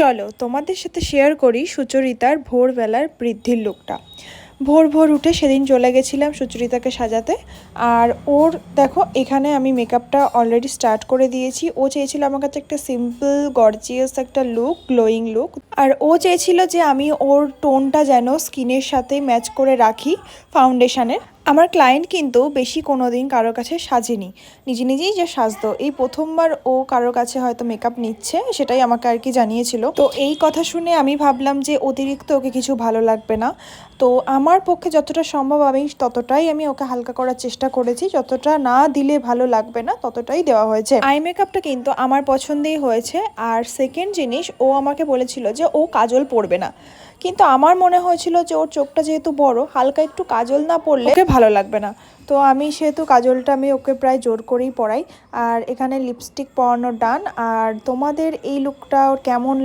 চলো, তোমাদের সাথে শেয়ার করি সুচরিতার ভোরবেলার বৃদ্ধির লুকটা। ভোর ভোর উঠে সেদিন চলে গেছিলাম সুচরিতাকে সাজাতে। আর ওর, দেখো, এখানে আমি মেকআপটা অলরেডি স্টার্ট করে দিয়েছি। ও চেয়েছিল আমার কাছে একটা সিম্পল গর্জিয়াস একটা লুক গ্লোয়িং লুক আর ও চেয়েছিল যে আমি ওর টোনটা যেন স্কিনের সাথে ম্যাচ করে রাখি ফাউন্ডেশনের। আমার ক্লায়েন্ট কিন্তু বেশি কোনো দিন কারোর কাছে সাজেনি। নিজে নিজেই যে সাজতো। এই প্রথমবার ও কারোর কাছে হয়তো মেকআপ নিচ্ছে, সেটাই আমাকে আর কি জানিয়েছিল। তো এই কথা শুনে আমি ভাবলাম যে অতিরিক্ত ওকে কিছু ভালো লাগবে না। তো আমার পক্ষে যতটা সম্ভব আমি ততটাই আমি ওকে হালকা করার চেষ্টা করেছি। যতটা না দিলে ভালো লাগবে না, ততটাই দেওয়া হয়েছে। আই মেকআপটা কিন্তু আমার পছন্দেই হয়েছে। আর সেকেন্ড জিনিস, ও আমাকে বলেছিল যে ও কাজল পরবে না। কিন্তু আমার মনে হয়েছিল যে ওর চোখটা যেহেতু বড় হালকা একটু কাজল না পরলে ওকে ভালো লাগবে না। তো আমি সেহেতু কাজলটা আমি ওকে প্রায় জোর করেই পরাই আর এখানে লিপস্টিক পরানো ডান আর তোমাদের এই লুকটা ওর কেমন